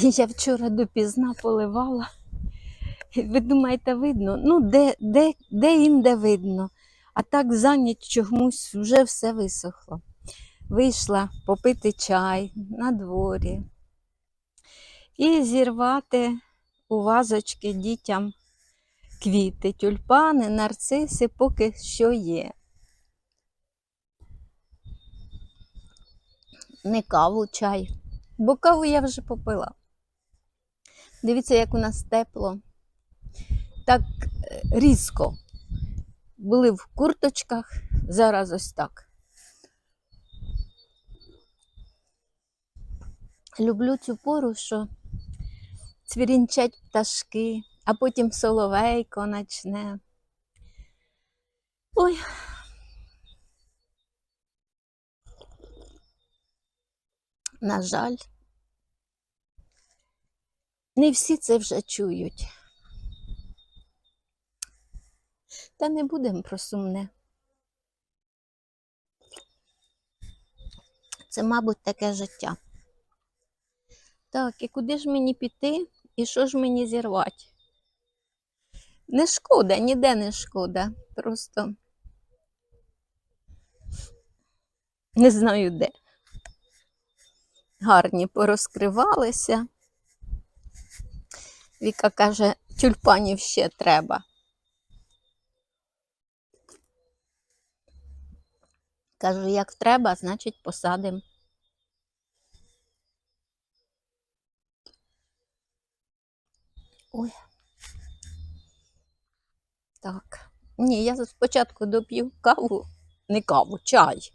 Я вчора допізна поливала. Ви думаєте, видно? Ну, де, де, де інде видно. А так за ніч чомусь вже все висохло. Вийшла попити чай на дворі і зірвати у вазочки дітям квіти, тюльпани, нарциси, поки що є. Не каву, чай. Бо каву я вже попила. Дивіться, як у нас тепло. Так е, різко. Були в курточках, зараз ось так. Люблю цю пору, що цвірінчать пташки, а потім соловейко начне. Ой. На жаль, не всі це вже чують. Та не будемо про сумне. Це, мабуть, таке життя. Так, і куди ж мені піти, і що ж мені зірвати? Не шкода, ніде не шкода. Просто не знаю де. Гарні порозкривалися. Віка каже, тюльпанів ще треба. Кажу, як треба, значить посадимо. Ой. Так. Ні, я спочатку доп'ю каву, не каву, чай.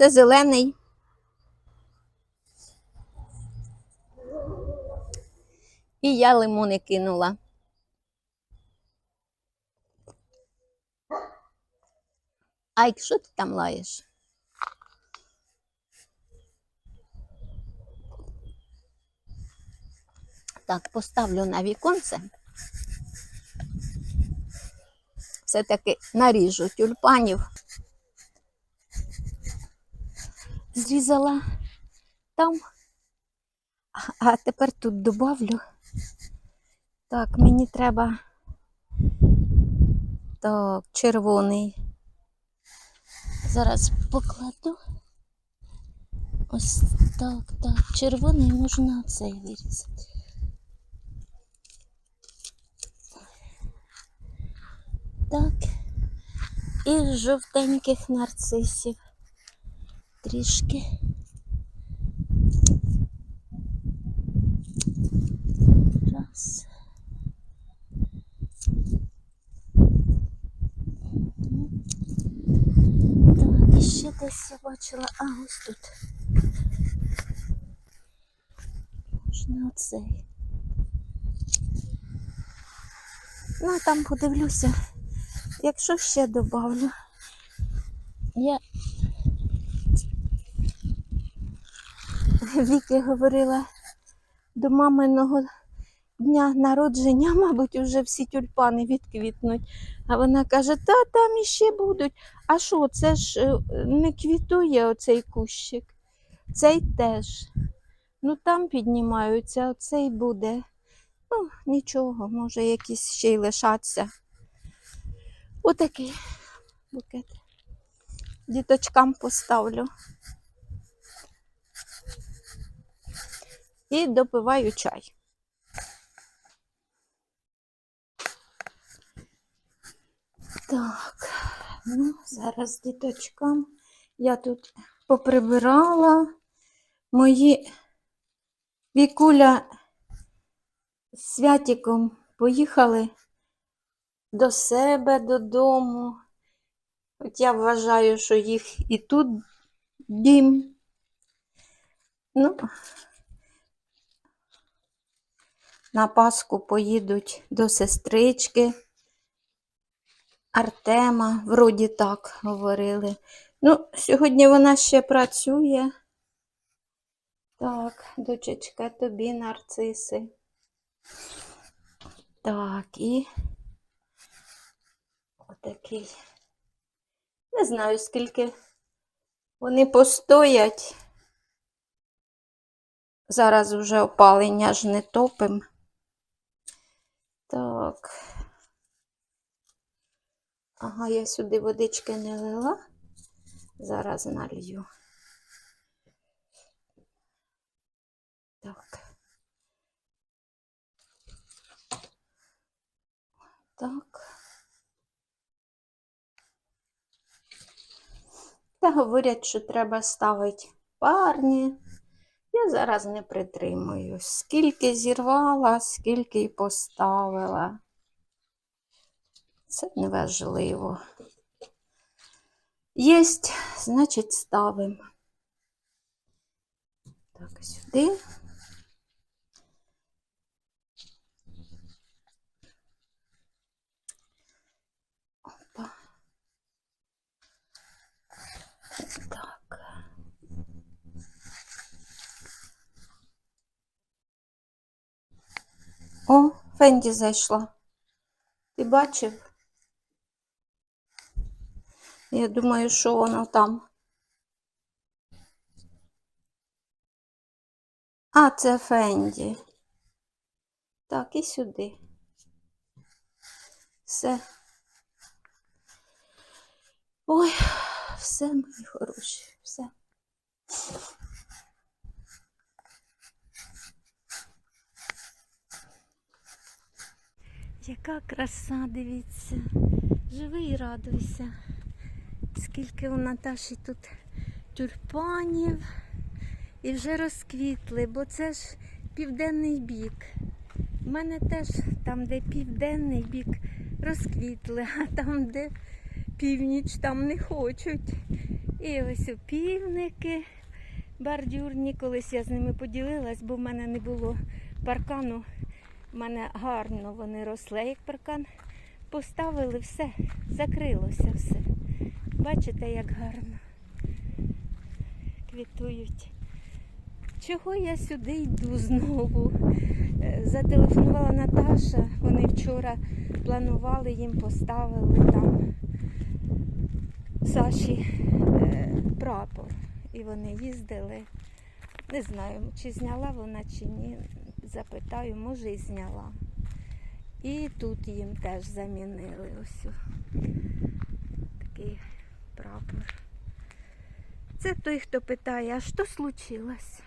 Це зелений. І я лимони кинула. Айк, що ти там лаєш? Так, поставлю на віконце. Все-таки наріжу тюльпанів. Зрізала там, а тепер тут добавлю. Так, мені треба так, червоний. Зараз покладу. Ось так, так. Червоний можна цей вирізати. Так. І жовтеньких нарцисів. Трішки. Раз. Так, і ще десь я бачила, а ось тут. Можна оцей. Ну, там подивлюся, якщо ще добавлю. Я Віки говорила до маминого дня народження, мабуть, вже всі тюльпани відквітнуть. А вона каже, та там іще будуть. А що, це ж е, не квітує оцей кущик. Цей теж. Ну там піднімаються, оцей буде. Ну, нічого, може, якісь ще й лишаться. Отакий букет. Діточкам поставлю. І допиваю чай. Так, ну, зараз діточкам я тут поприбирала мої вікуля з святіком поїхали до себе додому. От я вважаю, що їх і тут дім. Ну, на Пасху поїдуть до сестрички Артема, вроді так говорили. Ну, сьогодні вона ще працює. Так, дочечка, тобі нарциси. Так, і отакий Не знаю, скільки вони постоять. Зараз вже опалення ж не топим. Так. Ага, я сюди водички не лила. Зараз налью. Так. Так. Та говорять, що треба ставити парні. Я зараз не притримую. Скільки зірвала, скільки й поставила. Це неважливо. Єсть, значить, ставимо. Так, сюди. О, Фенді зайшла. Ти бачив? Я думаю, що воно там. А, це Фенді. Так, і сюди. Все. Ой, все, мої хороші, все. Яка краса, дивіться. Живи і радуйся. Скільки у Наташі тут тюльпанів і вже розквітли, бо це ж південний бік. У мене теж там, де південний бік, розквітли, а там, де північ, там не хочуть. І ось опівники бордюрні. Колись я з ними поділилась, бо в мене не було паркану. У мене гарно вони росли, як паркан. Поставили все, закрилося все. Бачите, як гарно квітують. Чого я сюди йду знову? Е, Зателефонувала Наташа, вони вчора планували, їм поставили там Саші е, прапор. І вони їздили. Не знаю, чи зняла вона, чи ні. Запитаю, може і зняла. І тут їм теж замінили ось такий прапор. Це той, хто питає, а що случилось?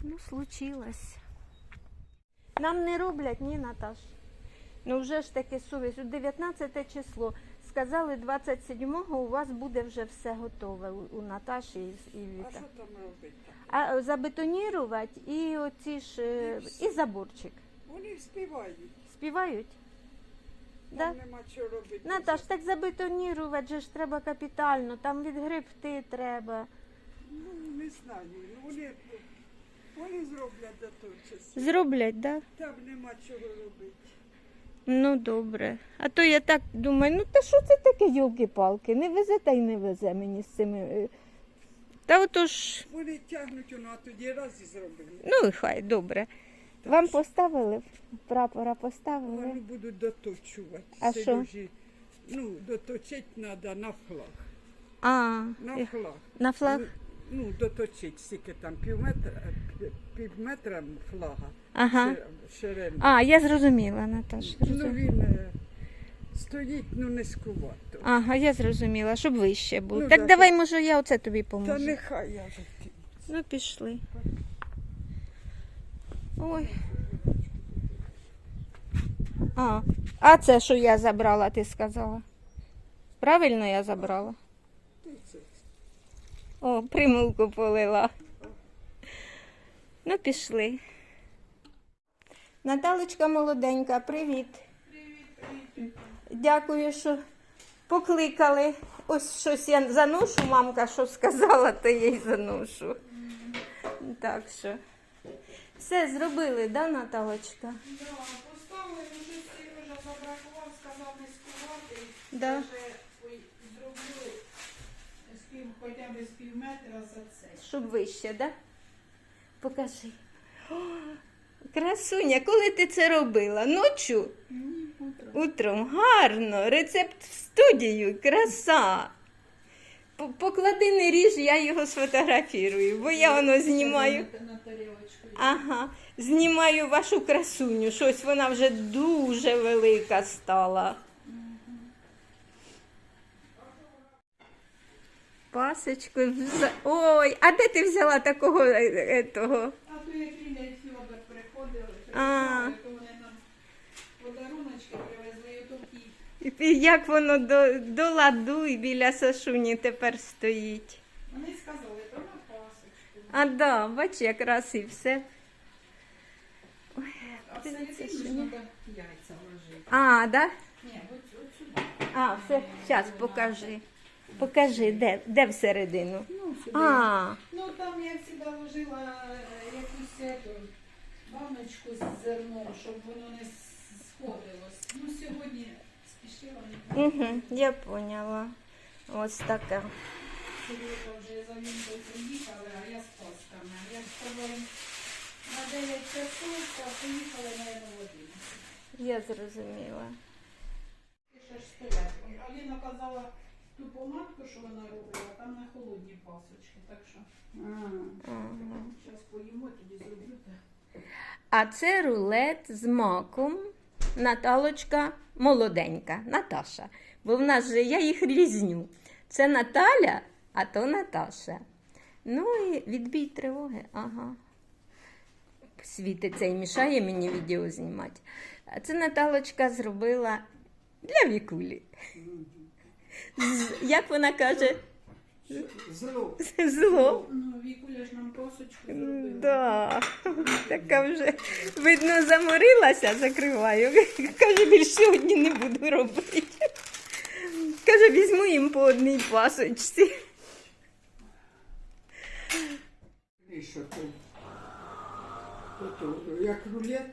Ну, случилось. Нам не роблять, ні, Наташ. Ну вже ж таки совість. 19 число. Сказали, 27-го у вас буде вже все готове у, Наташі і, А Віта. що там робити? А е, забетонірувати і оці ж е, і заборчик. Вони співають. Співають? Да? Там нема чого робити. Наташ, так забетонірувати же ж треба капітально, там відгребти треба. Ну, не знаю. Ну, вони, вони зроблять до того часу. Зроблять, да? Там нема чого робити. Ну добре. А то я так думаю, ну та що це таке, йолки-палки? Не везе та й не везе мені з цими. е. Та отож, Вони тягнуть, воно, а тоді раз і зробили. ну і хай, добре. Вам поставили? Прапора поставили? Вони будуть доточувати. А що? Ну, доточити треба на флаг. А, На флаг. на флаг? Ну, доточити, скільки там, пів метра, пів- метра флага. Ага. Шир- Ширина. А, я зрозуміла, Наташ. Ну зрозуміла. він е, стоїть, ну низькувато. Ага, я зрозуміла, щоб вище було. Ну, так да, давай, може, я оце тобі поможу. Та нехай я вже ті- Ну, пішли. Ой. А, а це, що я забрала, ти сказала? Правильно я забрала? О, примулку полила. Ну, пішли. Наталочка молоденька, привіт. Дякую, що покликали. Ось щось я заношу, мамка що сказала, то я й заношу. Так що. Все зробили, да, Наталочка? Да, поставили, вже Сережа забракував, сказав не скувати. Да. Вже ой, зробили з пів, хоча б з пів метра за це. Щоб вище, да? Покажи. О, красуня, коли ти це робила? Ночу? Утром гарно. Рецепт в студію, краса. П- Поклади не ріж, я його сфотографірую, бо я воно знімаю. На, на тарілочку. Ага, знімаю вашу красуню. Щось вона вже дуже велика стала. Пасочку. Ой, а де ти взяла такого е, е. А то як Ліля і Фьодор приходили, А. то вони нам подаруночки привезли, і то ті. І Як воно до, до ладу і біля Сашуні тепер стоїть. Вони сказали, то на пасочку. А да, бач, якраз і все. А Ти це яйця вложити. А, да? Ні, от, от сюди. А, все, зараз покажи. Покажи, де, де всередину. Ну, сюди. А, Ну там я завжди ложила е, якусь ету, баночку з зерном, щоб воно не сходилось. Ну сьогодні спішила не угу, я поняла. Ось така. Сережа вже за Вінкою приїхали, а я з пасками. Я з тобою на 9 часов, а поїхали на 11. Я зрозуміла. Ще ж стоять. Аліна казала, ту помадку, що вона робила, там на холодні пасочки. Так що зараз поїмо, тоді зроблю. те. А це рулет з маком. Наталочка молоденька, Наташа. Бо в нас же я їх різню. Це Наталя, а то Наташа. Ну і відбій тривоги. Ага. Світиться і мішає мені відео знімати. А це Наталочка зробила для вікулі. З- Як вона каже, Зло. зло. Ну, Вікуля ж нам пасочку зробила. Да, така вже видно заморилася, закриваю. Каже, більше сьогодні не буду робити. Каже, візьму їм по одній пасочці. І що то? Ото, як рулет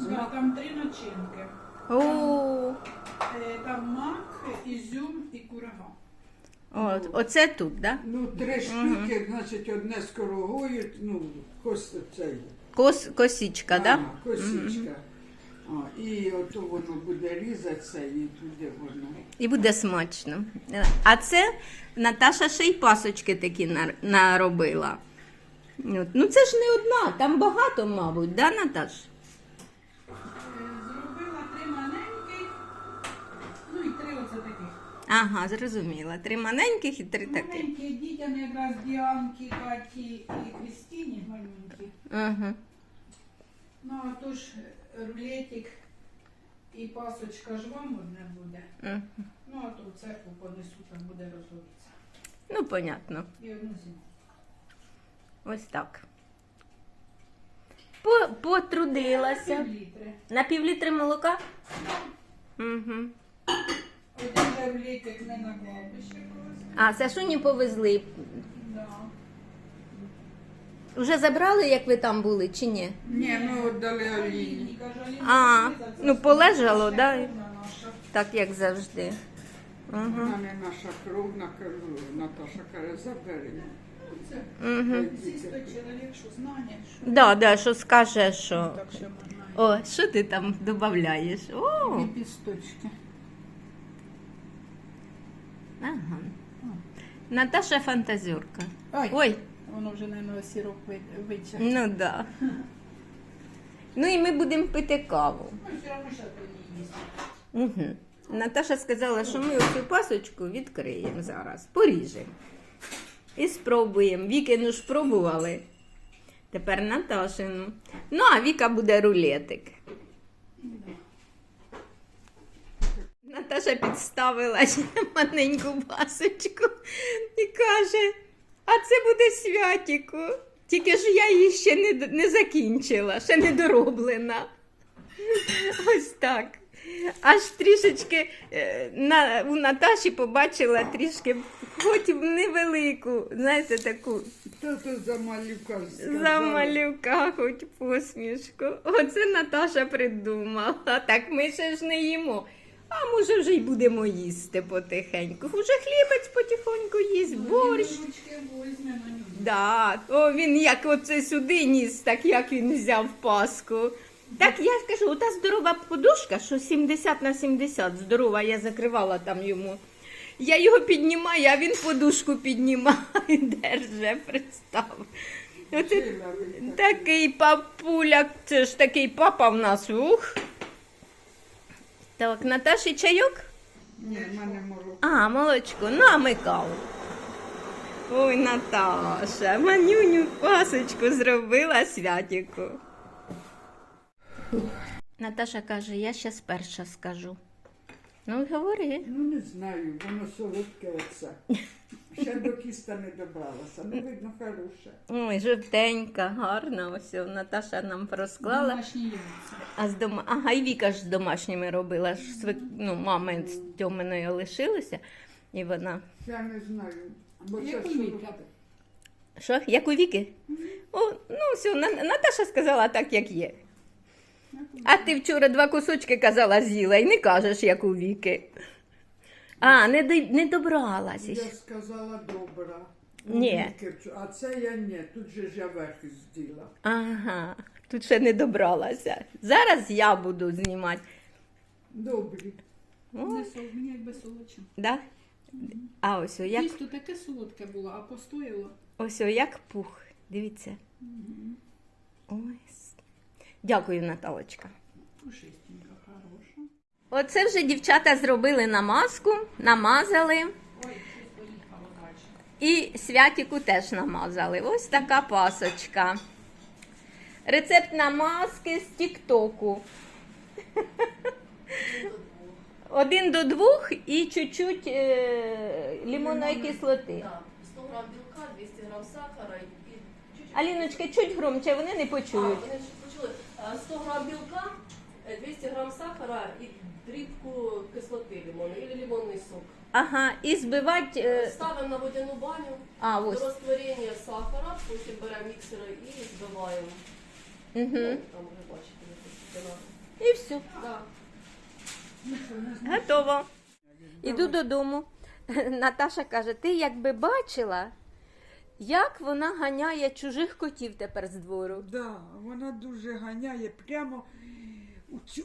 Да, там три начинки. О, Там мак, ізюм і курага. от, оце тут, да? Ну, три штуки, значить, одне з корогою, ну, кос цей. Кос, косічка, да? Ага, Косичка. А, і ото воно буде різатися і туди воно. І буде смачно. А це Наташа ще й пасочки такі нар- наробила. От. Ну це ж не одна, там багато, мабуть, да, Наташ? Ага, зрозуміла. Три маленьких і три таких. Маленькі дітям якраз Діанки, Каті і Крістіні маленькі. Ага. Ну а то ж рулетик і пасочка ж вам одне буде. Мгм. Ну а то в церкву понесу, там буде розводитися. Ну, понятно. І одну зиму. Ось так. По, потрудилася. Літри. На півлітри молока? Угу. Же рулетик не на кладбище повезли. А, Сашуні повезли. Да. Вже забрали, як ви там були, чи ні? Ні, ми віддали Аліні. А, ну, полежало, да? Так, як завжди. Угу. Вона не наша кажу, Наташа каже, забери. Угу. Чоловік, що знання, що Да, да, що скаже, що. так що. О, що ти там додаєш? О, І пісточки. Ага. Наташа фантазерка. Ой, Ой, воно вже, мабуть, сироп витяг. ну да. Ну і ми будемо пити каву. Ну, все одно ще. Угу. Наташа сказала, що ми оцю пасочку відкриємо зараз, поріжемо. І спробуємо. Вікину ж пробували. Тепер Наташину. Ну, а Віка буде рулетик. Наташа підставила маленьку пасочку і каже: а це буде святіку. Тільки ж я її ще не, не закінчила, ще не дороблена. Ось так. Аж трішечки е, на, у Наташі побачила трішки, хоч невелику, знаєте, таку Хто тут за малюка за малюка, хоч посмішку. Оце Наташа придумала. Так ми ще ж не їмо. А може вже й будемо їсти потихеньку. Уже хлібець потихоньку їсть, борщ. На нього. Да, о, він як оце сюди ніс, так як він взяв паску. Так я ж кажу, та здорова подушка, що 70 на 70 здорова, я закривала там йому. Я його піднімаю, а він подушку піднімає, держи, представ. Оце такий папуляк, це ж такий папа в нас. Ух. Так, Наташі чайок? Ні, в мене молоко. А, молочко, ну а ми каву. Ой, Наташа, манюню пасочку зробила святіку. Наташа каже, я щас перша скажу. Ну, говори. Ну не знаю, воно солодке оце. Ще до кіста не добралася. Ну, видно, хороше. Ой, жовтенька, гарна. Ось Наташа нам розклала. Домашні яйця. А з дома... Ага, і Віка ж з домашніми робила. ж свик... Ну, мами з Тьоминою лишилися. І вона. Я не знаю. Бо це Як у. Віка. Що, як у Віки? О, ну все, На- Наташа сказала так, як є. А ти вчора два кусочки казала з'їла і не кажеш, як у Віки. А, не, до... не добралася. Я сказала добра. Ні. А це я ні. Тут же ж я верх зділа. Ага, тут ще не добралася. Зараз я буду знімати. Добрі. О, Не сол, мені якби солодче. да? А ось о, як, Тісто таке солодке було, а постояло. ось о, як пух. Дивіться. Ось. Дякую, Наталочка. Хороша. Оце вже дівчата зробили намазку, намазали. І святіку теж намазали. Ось така пасочка. Рецепт намазки з Тіктоку. Один до двох і чуть-чуть е, лимонної кислоти. Да, 100 грам білка, 200 грам сахара і чуть-чуть. Аліночка, чуть громче, вони не А, почують. вони ж почули. А, 100 грам білка, е, 200 грам сахара і дрібку кислоти лимонної, і лимонний сок. Ага, і збивати. е, Ставимо на водяну баню А, до ось. розтворення сахара, потім беремо міксер і збиваємо. Угу. Там вже бачите, як вона. І все. Да. Готово. Іду додому. Наташа каже: ти якби бачила, як вона ганяє чужих котів тепер з двору. Да, вона дуже ганяє прямо.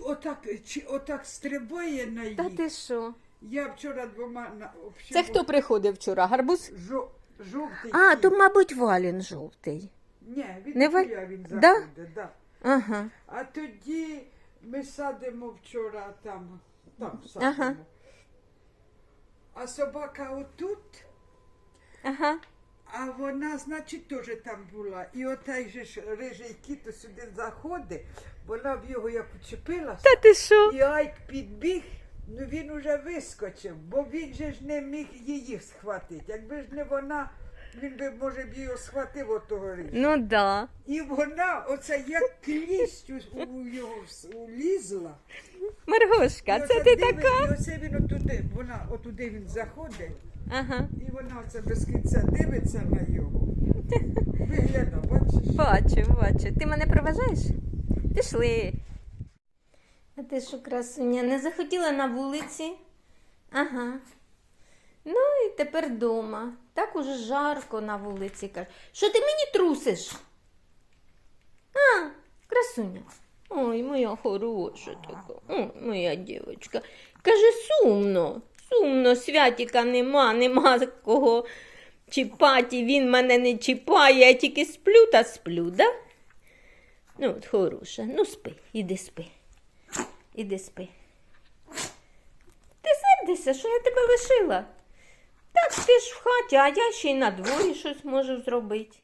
Отак, чи, отак стрибає на їх. Та ти що? Я вчора двома на общем, Це хто приходив вчора? Гарбуз? жо, жовтий. А, кіт. то, мабуть, валін жовтий. Ні, від Не не він Да? заходить, да? Ага. А тоді ми садимо вчора там, там садимо. Ага. А собака отут, Ага. а вона, значить, теж там була. І отай же ж рижий кіт сюди заходить, вона в його як учепилася. Та ти що? І Айк підбіг, ну він уже вискочив, бо він же ж не міг її схватити. Якби ж не вона, він би, може, б її схватив отого рижа. Ну да. І вона, оце як клість у, у його вс- улізла. Маргошка, І це оце ти диви- така? І оце він отуди, вона отуди він заходить, Ага. і вона оце без кінця дивиться на його. Вигляда, бачиш? Бачу, бачу. Ти мене проважаєш? Пішли. А ти що, красуня, не захотіла на вулиці? Ага. Ну і тепер вдома. Так уже жарко на вулиці. Каже. Що ти мені трусиш? А, красуня. Ой, моя хороша така. Ой, моя дівчинка. Каже, сумно. Сумно, святіка нема, нема кого чіпати, він мене не чіпає, я тільки сплю та сплю, да? Ну, от хороша. Ну спи, іди спи. Іди спи. Ти сердишся, що я тебе лишила? Так ти ж в хаті, а я ще й на дворі щось можу зробити.